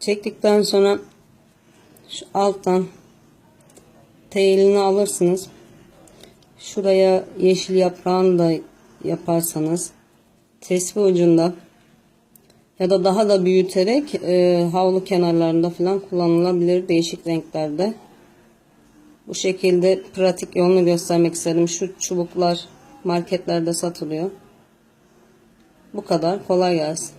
Çektikten sonra şu alttan teğelini alırsınız. Şuraya yeşil yaprağını da yaparsanız tesbih ucunda ya da daha da büyüterek e, havlu kenarlarında falan kullanılabilir değişik renklerde. Bu şekilde pratik yolunu göstermek istedim. Şu çubuklar marketlerde satılıyor. Bu kadar. Kolay gelsin.